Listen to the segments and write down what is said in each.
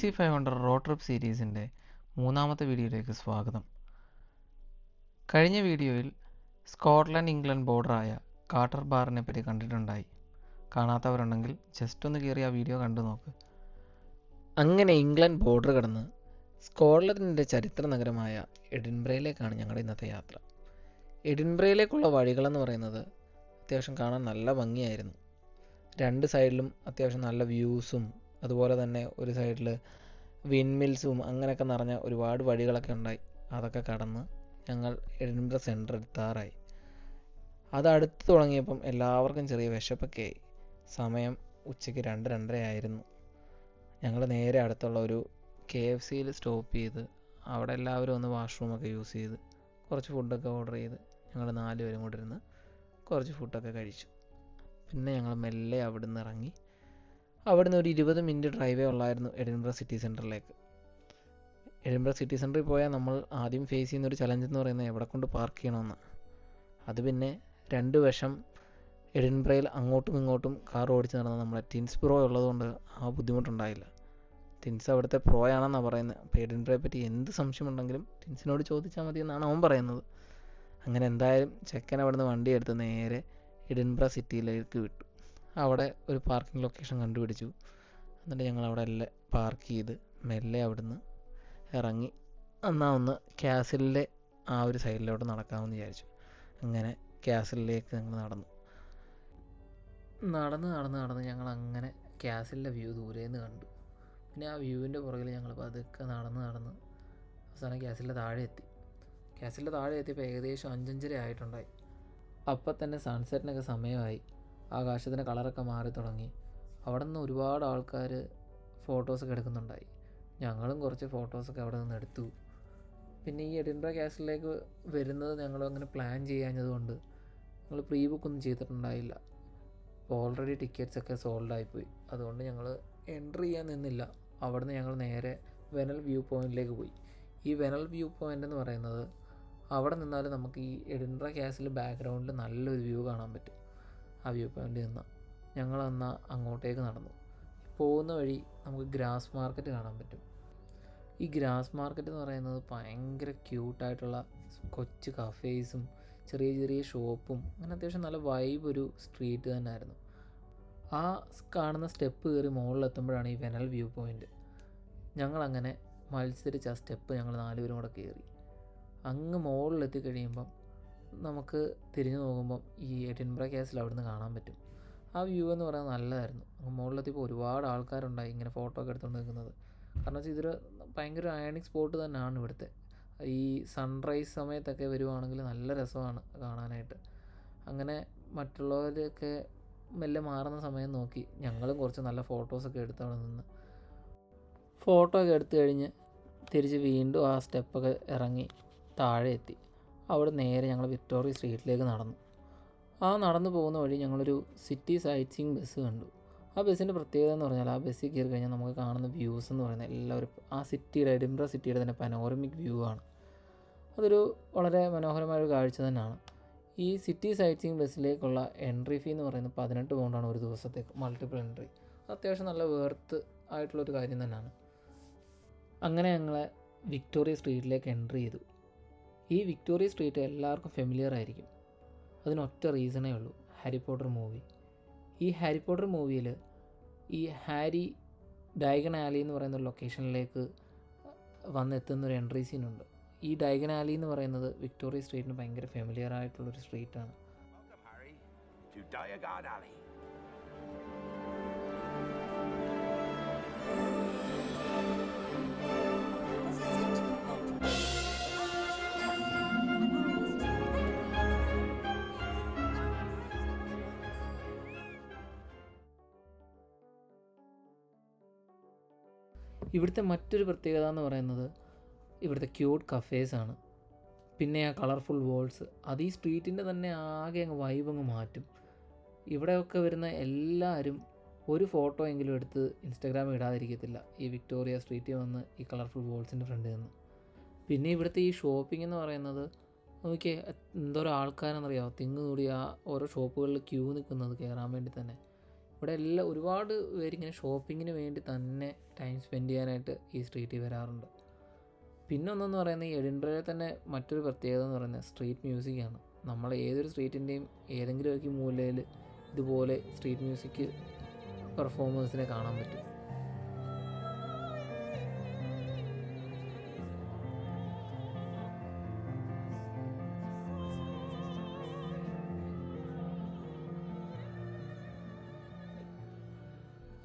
C five hundred road trip സീരീസിന്റെ മൂന്നാമത്തെ വീഡിയോയിലേക്ക് സ്വാഗതം. കഴിഞ്ഞ വീഡിയോയിൽ സ്കോട്ട്ലൻഡ് ഇംഗ്ലണ്ട് ബോർഡറായ കാട്ടർ ബാറിനെ പറ്റി കണ്ടിട്ടുണ്ടായി. കാണാത്തവരുണ്ടെങ്കിൽ ജസ്റ്റ് ഒന്ന് കയറി ആ വീഡിയോ കണ്ടു നോക്ക്. അങ്ങനെ ഇംഗ്ലണ്ട് ബോർഡർ കടന്ന് സ്കോട്ട്ലൻഡിന്റെ ചരിത്ര നഗരമായ എഡിൻബ്രയിലേക്കാണ് ഞങ്ങളുടെ ഇന്നത്തെ യാത്ര. എഡിൻബ്രയിലേക്കുള്ള വഴികളെന്ന് പറയുന്നത് അത്യാവശ്യം കാണാൻ നല്ല ഭംഗിയായിരുന്നു. രണ്ട് സൈഡിലും അത്യാവശ്യം നല്ല വ്യൂസും അതുപോലെ തന്നെ ഒരു സൈഡിൽ വിൻമിൽസും അങ്ങനെയൊക്കെ നിറഞ്ഞ ഒരുപാട് വഴികളൊക്കെ ഉണ്ടായി. അതൊക്കെ കടന്ന് ഞങ്ങൾ എഡിൻബ്ര സെന്റർ എത്താറായി. അത് അടുത്ത് തുടങ്ങിയപ്പം എല്ലാവർക്കും ചെറിയ വിശപ്പൊക്കെ ആയി. സമയം ഉച്ചയ്ക്ക് രണ്ട് രണ്ടര ആയിരുന്നു. ഞങ്ങൾ നേരെ അടുത്തുള്ള ഒരു കെ എഫ് സിയിൽ സ്റ്റോപ്പ് ചെയ്ത് അവിടെ എല്ലാവരും ഒന്ന് വാഷ്റൂമൊക്കെ യൂസ് ചെയ്ത് കുറച്ച് ഫുഡൊക്കെ ഓർഡർ ചെയ്ത് ഞങ്ങൾ നാല് പേരും കൂടെ ഇരുന്ന് കുറച്ച് ഫുഡൊക്കെ കഴിച്ചു. പിന്നെ ഞങ്ങൾ മെല്ലെ അവിടെ നിന്ന് ഇറങ്ങി അവിടുന്ന് ഒരു ഇരുപത് മിനിറ്റ് ഡ്രൈവേ ഉള്ളായിരുന്നു എഡിൻബ്ര സിറ്റി സെന്ററിലേക്ക് എഡിൻബ്ര സിറ്റി സെന്ററിൽ പോയാൽ നമ്മൾ ആദ്യം ഫേസ് ചെയ്യുന്ന ഒരു ചലഞ്ച് എന്ന് പറയുന്നത് എവിടെ കൊണ്ട് പാർക്ക് ചെയ്യണമെന്ന്. അത് പിന്നെ രണ്ട് വശം എഡിൻബ്രയിൽ അങ്ങോട്ടും ഇങ്ങോട്ടും കാർ ഓടിച്ച് നടന്ന നമ്മളെ ടിൻസ് പ്രോ ഉള്ളതുകൊണ്ട് ആ ബുദ്ധിമുട്ടുണ്ടായില്ല. ടിൻസ് അവിടുത്തെ പ്രോ ആണെന്നാണ് പറയുന്നത്. അപ്പോൾ എഡിൻബ്രയെ പറ്റി എന്ത് സംശയമുണ്ടെങ്കിലും ടിൻസിനോട് ചോദിച്ചാൽ മതി എന്നാണ് അവൻ പറയുന്നത്. അങ്ങനെ എന്തായാലും ചെക്കൻ അവിടുന്ന് വണ്ടി എടുത്ത് നേരെ എഡിൻബ്ര സിറ്റിയിലേക്ക് വിട്ടു. അവിടെ ഒരു പാർക്കിംഗ് ലൊക്കേഷൻ കണ്ടുപിടിച്ചു. എന്നിട്ട് ഞങ്ങൾ അവിടെ എല്ലാം പാർക്ക് ചെയ്ത് മെല്ലെ അവിടുന്ന് ഇറങ്ങി. എന്നാൽ ഒന്ന് ക്യാസിലിലെ ആ ഒരു സൈഡിലോട്ട് നടക്കാമെന്ന് വിചാരിച്ചു. അങ്ങനെ ക്യാസിലേക്ക് ഞങ്ങൾ നടന്നു. നടന്ന് നടന്ന് നടന്ന് ഞങ്ങൾ അങ്ങനെ ക്യാസിലിന്റെ വ്യൂ ദൂരെ നിന്ന് കണ്ടു. പിന്നെ ആ വ്യൂവിന്റെ പുറകിൽ ഞങ്ങൾ പതുക്കെ നടന്ന് നടന്ന് അവസാനം ക്യാസിലിന്റെ താഴെ എത്തി. ക്യാസിലിന്റെ താഴെ എത്തിയപ്പോൾ ഏകദേശം അഞ്ചഞ്ചര ആയിട്ടുണ്ടായി. അപ്പം തന്നെ സൺസെറ്റിനൊക്കെ സമയമായി. ആകാശത്തിന്റെ കളറൊക്കെ മാറി തുടങ്ങി. അവിടെ നിന്ന് ഒരുപാട് ആൾക്കാർ ഫോട്ടോസൊക്കെ എടുക്കുന്നുണ്ടായി. ഞങ്ങളും കുറച്ച് ഫോട്ടോസൊക്കെ അവിടെ നിന്ന് എടുത്തു. പിന്നെ ഈ എഡിൻബ്ര ക്യാസിലേക്ക് വരുന്നത് ഞങ്ങൾ അങ്ങനെ പ്ലാൻ ചെയ്യാഞ്ഞതുകൊണ്ട് ഞങ്ങൾ പ്രീ ബുക്കൊന്നും ചെയ്തിട്ടുണ്ടായില്ല. ഓൾറെഡി ടിക്കറ്റ്സ് ഒക്കെ സോൾഡ് ആയിപ്പോയി അതുകൊണ്ട് ഞങ്ങൾ എൻട്രി ചെയ്യാൻ നിന്നില്ല. അവിടുന്ന് ഞങ്ങൾ നേരെ വെനൽ വ്യൂ പോയിന്റിലേക്ക് പോയി. ഈ വെനൽ വ്യൂ പോയിന്റ് എന്ന് പറയുന്നത് അവിടെ നിന്നാലും നമുക്ക് ഈ എഡിൻബ്ര ക്യാസിൽ ബാക്ക്ഗ്രൗണ്ടിൽ നല്ലൊരു വ്യൂ കാണാൻ പറ്റും. ആ വ്യൂ പോയിന്റിൽ നിന്ന്. ഞങ്ങൾ അങ്ങോട്ടേക്ക് നടന്നു. പോകുന്ന വഴി നമുക്ക് ഗ്രാസ് മാർക്കറ്റ് കാണാൻ പറ്റും. ഈ ഗ്രാസ് മാർക്കറ്റ് എന്ന് പറയുന്നത് ഭയങ്കര ക്യൂട്ടായിട്ടുള്ള കൊച്ചു കഫേസും ചെറിയ ചെറിയ ഷോപ്പും അങ്ങനെ അത്യാവശ്യം നല്ല വൈബ് ഒരു സ്ട്രീറ്റ് തന്നെ ആയിരുന്നു ആ കാണുന്ന സ്റ്റെപ്പ് കയറി മുകളിലെത്തുമ്പോഴാണ് ഈ വെനൽ വ്യൂ പോയിന്റ് ഞങ്ങളങ്ങനെ മത്സരിച്ച് ആ സ്റ്റെപ്പ് ഞങ്ങൾ നാലുപേരും കൂടെ കയറി അങ്ങ് മുകളിലെത്തി കഴിയുമ്പം നമുക്ക് തിരിഞ്ഞു നോക്കുമ്പം ഈ എഡിൻബ്ര കേസിൽ അവിടുന്ന് കാണാൻ പറ്റും. ആ വ്യൂ എന്ന് പറയുന്നത് നല്ലതായിരുന്നു. മുകളിലെത്തിയപ്പോൾ ഒരുപാട് ആൾക്കാരുണ്ടായി ഇങ്ങനെ ഫോട്ടോ ഒക്കെ എടുത്തുകൊണ്ട് നിൽക്കുന്നത് കാരണം വെച്ചാൽ ഇതൊരു ഭയങ്കര അയണിക് സ്പോട്ട് തന്നെയാണ് ഇവിടുത്തെ. ഈ സൺറൈസ് സമയത്തൊക്കെ വരുവാണെങ്കിൽ നല്ല രസമാണ് കാണാനായിട്ട്. അങ്ങനെ മറ്റുള്ളവരൊക്കെ മെല്ലെ മാറുന്ന സമയം നോക്കി. ഞങ്ങളും കുറച്ച് നല്ല ഫോട്ടോസൊക്കെ എടുത്ത് അവിടെ നിന്ന്. ഫോട്ടോ ഒക്കെ എടുത്തു കഴിഞ്ഞ് തിരിച്ച് വീണ്ടും ആ സ്റ്റെപ്പൊക്കെ ഇറങ്ങി താഴെ എത്തി. അവിടെ നേരെ ഞങ്ങൾ വിക്ടോറിയ സ്ട്രീറ്റിലേക്ക് നടന്നു. ആ നടന്നു പോകുന്ന വഴി ഞങ്ങളൊരു സിറ്റി സൈറ്റ് സീയിങ് ബസ് കണ്ടു. ആ ബസ്സിന്റെ പ്രത്യേകത എന്ന് പറഞ്ഞാൽ ആ ബസ്സിൽ കയറി കഴിഞ്ഞാൽ നമുക്ക് കാണുന്ന വ്യൂസ് എന്ന് പറയുന്നത് എല്ലാവരും ആ സിറ്റിയുടെ എഡിംബ്ര സിറ്റിയുടെ തന്നെ പനോറമിക് വ്യൂ ആണ്. അതൊരു വളരെ മനോഹരമായ ഒരു കാഴ്ച തന്നെയാണ്. ഈ സിറ്റി സൈറ്റ് സീയിങ് ബസ്സിലേക്കുള്ള എൻട്രി ഫീ എന്ന് പറയുന്നത് പതിനെട്ട് പൗണ്ടാണ് ഒരു ദിവസത്തേക്ക് മൾട്ടിപ്പിൾ എൻട്രി അത്യാവശ്യം നല്ല വേർത്ത് ആയിട്ടുള്ളൊരു കാര്യം തന്നെയാണ്. അങ്ങനെ ഞങ്ങളെ വിക്ടോറിയ സ്ട്രീറ്റിലേക്ക് എൻട്രി ചെയ്തു. ഈ വിക്ടോറിയ സ്ട്രീറ്റ് എല്ലാവർക്കും ഫെമിലിയർ ആയിരിക്കും. അതിനൊറ്റ റീസണേ ഉള്ളൂ. ഹാരി പോട്ടർ മൂവി ഈ ഹാരി പോട്ടർ മൂവിയിൽ ഈ ഹാരി ഡയഗൺ ആലി എന്ന് പറയുന്ന ലൊക്കേഷനിലേക്ക് വന്നെത്തുന്ന ഒരു എൻട്രി ഉണ്ട് ഈ ഡയഗൺ ആലി എന്ന് പറയുന്നത് വിക്ടോറിയ സ്ട്രീറ്റിന് ഭയങ്കര ഫെമിലിയർ ആയിട്ടുള്ളൊരു സ്ട്രീറ്റാണ്. ഇവിടുത്തെ മറ്റൊരു പ്രത്യേകത എന്ന് പറയുന്നത് ഇവിടുത്തെ ക്യൂട്ട് കഫേസാണ് പിന്നെ ആ കളർഫുൾ വോൾസ് അത് ഈ സ്ട്രീറ്റിന്റെ തന്നെ ആകെ അങ്ങ് വൈബ് അങ്ങ് മാറ്റും. ഇവിടെയൊക്കെ വരുന്ന എല്ലാവരും ഒരു ഫോട്ടോ എങ്കിലും എടുത്ത് ഇൻസ്റ്റാഗ്രാമിൽ ഇടാതിരിക്കത്തില്ല. ഈ വിക്ടോറിയ സ്ട്രീറ്റിൽ വന്ന് ഈ കളർഫുൾ വോൾസിന്റെ ഫ്രണ്ടിൽ നിന്ന്. പിന്നെ ഇവിടുത്തെ ഈ ഷോപ്പിംഗ് എന്ന് പറയുന്നത് നോക്കിയേ എന്തോരം ആൾക്കാരെന്നറിയാമോ തിങ്ങ് കൂടി ആ ഓരോ ഷോപ്പുകളിൽ ക്യൂ നിൽക്കുന്നത് കയറാൻ വേണ്ടി തന്നെ. ഇവിടെ എല്ലാം ഒരുപാട് പേരിങ്ങനെ ഷോപ്പിങ്ങിന് വേണ്ടി തന്നെ ടൈം സ്പെൻഡ് ചെയ്യാനായിട്ട് ഈ സ്ട്രീറ്റിൽ വരാറുണ്ട്. പിന്നെ ഒന്നെന്ന് പറയുന്നത് ഈ എഡിൻബ്രയിൽ തന്നെ മറ്റൊരു പ്രത്യേകത എന്ന് പറയുന്നത് സ്ട്രീറ്റ് മ്യൂസിക്കാണ് നമ്മൾ ഏതൊരു സ്ട്രീറ്റിന്റെയും ഏതെങ്കിലുമൊക്കെ മൂലയിൽ ഇതുപോലെ സ്ട്രീറ്റ് മ്യൂസിക് പെർഫോമേഴ്സിനെ കാണാൻ പറ്റും.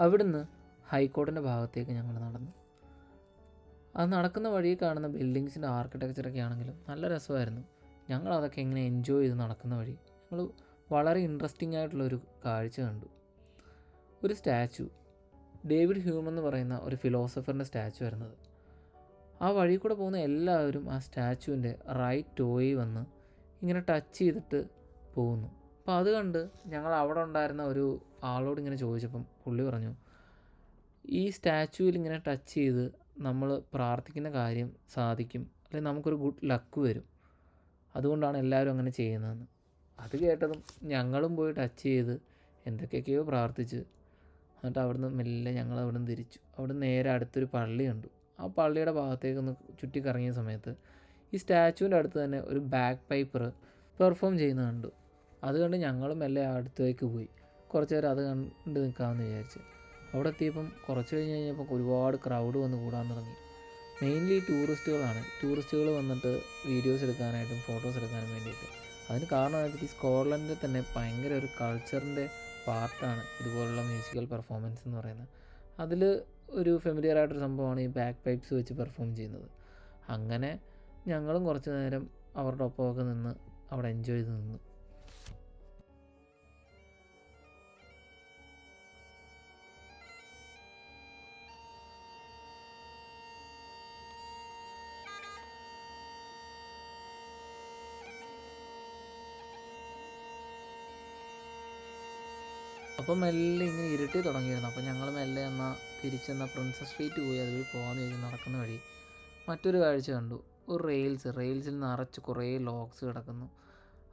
അവിടുന്ന് ഹൈക്കോർട്ടിന്റെ ഭാഗത്തേക്ക് ഞങ്ങൾ നടന്നു. അത് നടക്കുന്ന വഴി കാണുന്ന ബിൽഡിങ്സിന്റെ ആർക്കിടെക്ചറൊക്കെ ആണെങ്കിലും നല്ല രസമായിരുന്നു. ഞങ്ങൾ അതൊക്കെ എങ്ങനെ എൻജോയ് ചെയ്ത് നടക്കുന്ന വഴി ഞങ്ങൾ വളരെ ഇൻട്രസ്റ്റിംഗ് ആയിട്ടുള്ളൊരു കാഴ്ച കണ്ടു. ഒരു സ്റ്റാച്ചു ഡേവിഡ് ഹ്യൂം എന്ന് പറയുന്ന ഒരു ഫിലോസഫറിന്റെ സ്റ്റാച്ചു വരുന്നത് ആ വഴി കൂടെ പോകുന്ന എല്ലാവരും ആ സ്റ്റാച്ചുവിന്റെ റൈറ്റ് ടോയി വന്ന് ഇങ്ങനെ ടച്ച് ചെയ്തിട്ട് പോകുന്നു. അപ്പോൾ അത് കണ്ട് ഞങ്ങൾ അവിടെ ഉണ്ടായിരുന്ന ഒരു ആളോട് ഇങ്ങനെ ചോദിച്ചപ്പം പുള്ളി പറഞ്ഞു ഈ സ്റ്റാച്ചുവിൽ ഇങ്ങനെ ടച്ച് ചെയ്ത് നമ്മൾ പ്രാർത്ഥിക്കുന്ന കാര്യം സാധിക്കും അല്ലെങ്കിൽ നമുക്കൊരു ഗുഡ് ലക്ക് വരും. അതുകൊണ്ടാണ് എല്ലാവരും അങ്ങനെ ചെയ്യുന്നതെന്ന്. അത് കേട്ടതും ഞങ്ങളും പോയി ടച്ച് ചെയ്ത് എന്തൊക്കെയൊക്കെയോ പ്രാർത്ഥിച്ച് എന്നിട്ട് അവിടുന്ന് മെല്ലെ ഞങ്ങൾ അവിടുന്ന് തിരിച്ചു. അവിടെ നേരെ അടുത്തൊരു പള്ളി കണ്ടു. ആ പള്ളിയുടെ ഭാഗത്തേക്ക് ഒന്ന് ചുറ്റിക്കറങ്ങിയ സമയത്ത് ഈ സ്റ്റാച്ചുവിന്റെ അടുത്ത് തന്നെ ഒരു ബാക്ക് പൈപ്പർ പെർഫോം ചെയ്യുന്നത് കണ്ടു. അത് കണ്ട് ഞങ്ങളും മെല്ലെ അടുത്തേക്ക് പോയി. കുറച്ച് നേരം അത് കണ്ട് നിൽക്കാമെന്ന് വിചാരിച്ച്. അവിടെ എത്തിയപ്പം കുറച്ച് കഴിഞ്ഞ് കഴിഞ്ഞപ്പോൾ ഒരുപാട് ക്രൗഡ് വന്ന് കൂടാൻ തുടങ്ങി. മെയിൻലി ടൂറിസ്റ്റുകളാണ് ടൂറിസ്റ്റുകൾ വന്നിട്ട് വീഡിയോസ് എടുക്കാനായിട്ടും ഫോട്ടോസ് എടുക്കാനും വേണ്ടിയിട്ട്. അതിന് കാരണം വെച്ചിട്ട് ഈ സ്കോട്ട്ലൻഡിൽ തന്നെ ഭയങ്കര ഒരു കൾച്ചറിന്റെ പാർട്ടാണ് ഇതുപോലുള്ള മ്യൂസിക്കൽ പെർഫോമൻസ് എന്ന് പറയുന്നത്. അതിൽ ഒരു ഫെമിലിയർ ആയിട്ടൊരു സംഭവമാണ് ഈ ബാക്ക് പൈപ്സ് വെച്ച് പെർഫോം ചെയ്യുന്നത്. അങ്ങനെ ഞങ്ങളും കുറച്ച് നേരം അവരുടെ ഒപ്പമൊക്കെ നിന്ന് അവിടെ എൻജോയ് ചെയ്ത് നിന്നു. അപ്പം മെല്ലെ ഇങ്ങനെ ഇരുട്ടി തുടങ്ങിയിരുന്നു. അപ്പം ഞങ്ങൾ മെല്ലെ എന്നാൽ തിരിച്ചെന്നാൽ പ്രിൻസസ് സ്ട്രീറ്റ് പോയി. അതുവഴി പോകാമെന്ന് ചോദിച്ചു നടക്കുന്ന വഴി മറ്റൊരു കാഴ്ച കണ്ടു. ഒരു റെയിൽസ് റെയിൽസിൽ നിറച്ച് കുറേ ലോക്സ് കിടക്കുന്നു.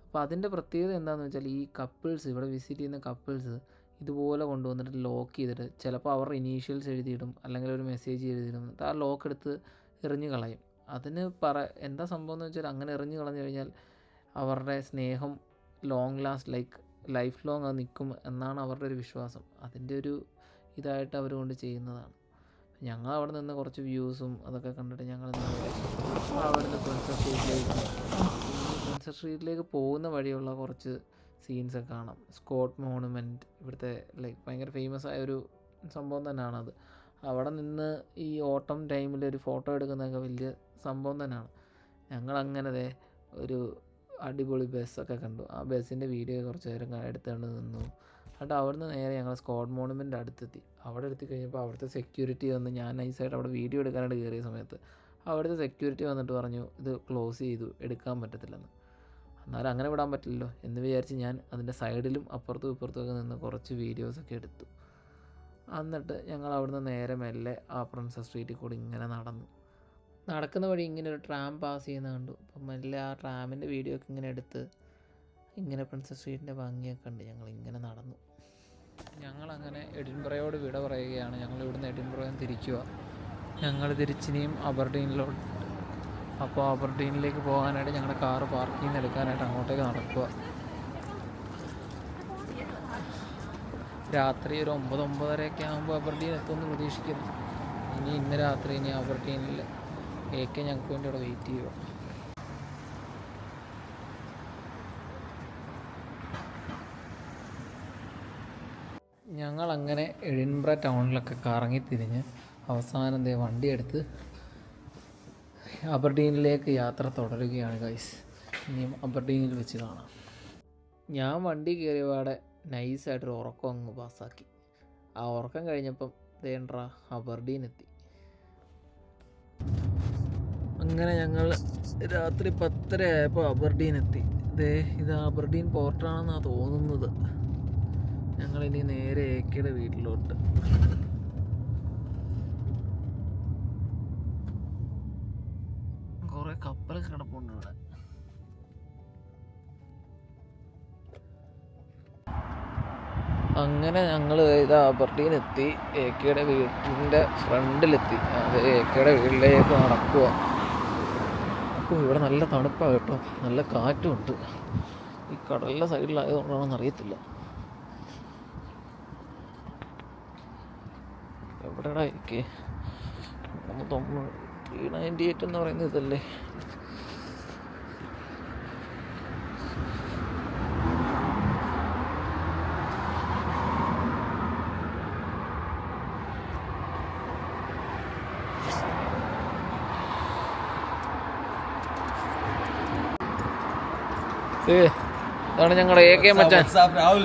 അപ്പോൾ അതിന്റെ പ്രത്യേകത എന്താണെന്ന് വെച്ചാൽ ഈ കപ്പിൾസ് ഇവിടെ വിസിറ്റ് ചെയ്യുന്ന കപ്പിൾസ് ഇതുപോലെ കൊണ്ടുവന്നിട്ട് ലോക്ക് ചെയ്തിട്ട് ചിലപ്പോൾ അവരുടെ ഇനീഷ്യൽസ് എഴുതിയിടും അല്ലെങ്കിൽ ഒരു മെസ്സേജ് എഴുതിയിടും. ആ ലോക്ക് എടുത്ത് എറിഞ്ഞു കളയും. അതിന് പറ എന്താ സംഭവം എന്ന് വെച്ചാൽ അങ്ങനെ എറിഞ്ഞു കളഞ്ഞു കഴിഞ്ഞാൽ അവരുടെ സ്നേഹം long last like life long അത് നിൽക്കും എന്നാണ് അവരുടെ ഒരു വിശ്വാസം. അതിന്റെ ഒരു ഇതായിട്ട് അവർ കൊണ്ട് ചെയ്യുന്നതാണ്. ഞങ്ങൾ അവിടെ നിന്ന് കുറച്ച് വ്യൂസും അതൊക്കെ കണ്ടിട്ട് ഞങ്ങൾ അവിടെ നിന്ന് പ്രിൻസസ് സ്ട്രീറ്റിലേക്ക് പ്രിൻസസ് സ്ട്രീറ്റിലേക്ക് പോകുന്ന വഴിയുള്ള കുറച്ച് സീൻസൊക്കെ കാണാം. സ്കോട്ട് മോണുമെന്റ് ഇവിടുത്തെ ലൈക്ക് ഭയങ്കര ഫേമസ് ആയ ഒരു സംഭവം തന്നെയാണത് അവിടെ നിന്ന് ഈ ഓട്ടം ടൈമിൽ ഒരു ഫോട്ടോ എടുക്കുന്നതൊക്കെ വലിയ സംഭവം തന്നെയാണ്. ഞങ്ങളങ്ങനെ ദേ ഒരു അടിപൊളി ബസ്സൊക്കെ കണ്ടു. ആ ബസ്സിന്റെ വീഡിയോ കുറച്ച് നേരം എടുത്തുകൊണ്ട് നിന്നു. എന്നിട്ട് അവിടുന്ന് നേരെ ഞങ്ങൾ സ്കോഡ് മോണുമെന്റ് അടുത്തെത്തി. അവിടെ എത്തി കഴിഞ്ഞപ്പോൾ അവിടുത്തെ സെക്യൂരിറ്റി വന്ന് ഞാൻ നൈസായിട്ട് അവിടെ വീഡിയോ എടുക്കാനായിട്ട് കയറിയ സമയത്ത് അവിടുത്തെ സെക്യൂരിറ്റി വന്നിട്ട് പറഞ്ഞു ഇത് ക്ലോസ് ചെയ്തു എടുക്കാൻ പറ്റത്തില്ലെന്ന്. എന്നാലും അങ്ങനെ വിടാൻ പറ്റില്ലല്ലോ എന്ന് വിചാരിച്ച് ഞാൻ അതിന്റെ സൈഡിലും അപ്പുറത്തും ഇപ്പുറത്തും ഒക്കെ നിന്ന് കുറച്ച് വീഡിയോസൊക്കെ എടുത്തു. എന്നിട്ട് ഞങ്ങൾ അവിടുന്ന് നേരെ മെല്ലെ ആ പ്രിൻസസ് സ്ട്രീറ്റിൽ കൂടി ഇങ്ങനെ നടന്നു. നടക്കുന്ന വഴി ഇങ്ങനെ ഒരു ട്രാം പാസ് ചെയ്യുന്ന കണ്ടു. അപ്പം മെല്ലെ ആ ട്രാമിന്റെ വീഡിയോ ഒക്കെ ഇങ്ങനെ എടുത്ത് ഇങ്ങനെ പ്രിൻസസ് സ്ട്രീറ്റിന്റെ ഭംഗിയൊക്കെ ഉണ്ട് ഞങ്ങൾ ഇങ്ങനെ നടന്നു. ഞങ്ങളങ്ങനെ എഡിൻബ്രയോട് വിട പറയുകയാണ്. ഞങ്ങൾ ഇവിടുന്ന് എഡിൻബ്രയിൽ നിന്ന് തിരിക്കുക. ഞങ്ങൾ തിരിച്ചിനിയും അബർഡീനിലോട്ട്. അപ്പോൾ അബർഡീനിലേക്ക് പോകാനായിട്ട് ഞങ്ങളുടെ കാറ് പാർക്കിൽ നിന്ന് എടുക്കാനായിട്ട് അങ്ങോട്ടേക്ക് നടക്കുക. രാത്രി ഒരു ഒമ്പത് ഒമ്പതരയൊക്കെ ആകുമ്പോൾ അബർഡീൻ എത്തുമെന്ന് പ്രതീക്ഷിക്കുന്നു. ഇനി ഇന്ന് രാത്രി ഇനി അബർഡീനിൽ എ കെ ഞങ്ങൾക്ക് വേണ്ടി അവിടെ വെയിറ്റ് ചെയ്യുക. ഞങ്ങളങ്ങനെ എഡിൻബ്ര ടൗണിലൊക്കെ കറങ്ങി തിരിഞ്ഞ് അവസാനം ദേ വണ്ടിയെടുത്ത് അബർഡീനിലേക്ക് യാത്ര തുടരുകയാണ് ഗൈസ് ഇനിയും അബർഡീനിൽ വെച്ച് കാണാം. ഞാൻ വണ്ടി കയറിയപാടെ നൈസായിട്ടൊരു ഉറക്കം അങ്ങ് പാസ്സാക്കി ആ ഉറക്കം കഴിഞ്ഞപ്പം ദേണ്ട്ര അബർഡീൻ എത്തി അങ്ങനെ ഞങ്ങൾ രാത്രി പത്തര ആയപ്പോൾ അബർഡീൻ എത്തി ദേ ഇത് അബർഡീൻ പോർട്ടാണെന്നാണ് തോന്നുന്നത്. ഞങ്ങൾ ഇനി നേരെ ഏക്കയുടെ വീട്ടിലോട്ട്. കുറെ കപ്പൽ കിടപ്പുണ്ട് ഇവിടെ. അങ്ങനെ ഞങ്ങൾ ഇത് അബർഡീനെത്തി. എ കെയുടെ വീട്ടിന്റെ ഫ്രണ്ടിലെത്തി. അത് എ കെയുടെ വീട്ടിലേക്ക് നടക്കുക അപ്പോൾ ഇവിടെ നല്ല തണുപ്പാണ് കേട്ടോ. നല്ല കാറ്റും ഉണ്ട് ഈ കടലിന്റെ സൈഡിലായതുകൊണ്ടാണെന്ന് അറിയത്തില്ല. എവിടെടാ എനിക്ക് തൊണ്ണൂറ് ത്രീ നയന്റി എയ്റ്റ് എന്ന് പറയുന്നത് ഇതല്ലേ? ഇതാണ് ഞങ്ങളുടെ എ കെ മച്ചാൻ. രാഹുൽ?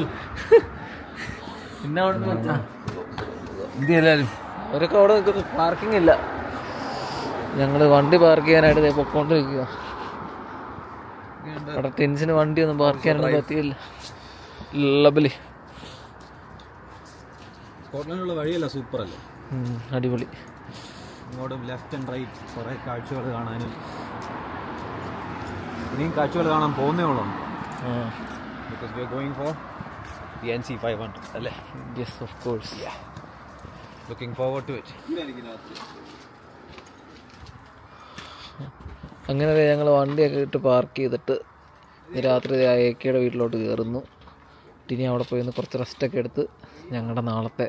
പിന്നെ അവിടെ അവരൊക്കെ നിൽക്കുന്നു. പാർക്കിംഗ് ഇല്ല. ഞങ്ങൾ വണ്ടി പാർക്ക് ചെയ്യാനായിട്ട് ദേ പൊക്കോണ്ടിരിക്കുക അവിടെ ടെൻസിന് വണ്ടി ഒന്നും പാർക്ക് ചെയ്യാനൊന്നും പറ്റിയില്ല. ലബലി സ്കോട്ട്ലൻഡിലുള്ള വഴിയല്ല സൂപ്പർ അല്ലേ അടിപൊളി. ഇങ്ങോട്ടും ലെഫ്റ്റ് ആൻഡ് റൈറ്റ് കുറേ കാഴ്ചകൾ കാണാനും ഇനിയും കാഴ്ചകൾ കാണാൻ പോകുന്നേ ഉള്ളൂ. Because we are going for the N C five hundred അല്ലേ? Yes of course looking forward to it അങ്ങനെ ഞങ്ങൾ വണ്ടിയൊക്കെ ഇട്ട് പാർക്ക് ചെയ്തിട്ട് രാത്രി ഏക്കയുടെ വീട്ടിലോട്ട് കയറുന്നു ഇനി അവിടെ പോയി ഒന്ന് കുറച്ച് റെസ്റ്റൊക്കെ എടുത്ത് ഞങ്ങളുടെ നാളത്തെ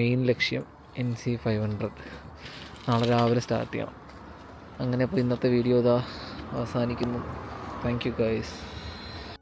മെയിൻ ലക്ഷ്യം എൻ സി ഫൈവ് ഹൺഡ്രഡ് നാളെ രാവിലെ സ്റ്റാർട്ട് ചെയ്യണം. അങ്ങനെ അപ്പോൾ ഇന്നത്തെ വീഡിയോ ഇതാ അവസാനിക്കുന്നു. thank you guys.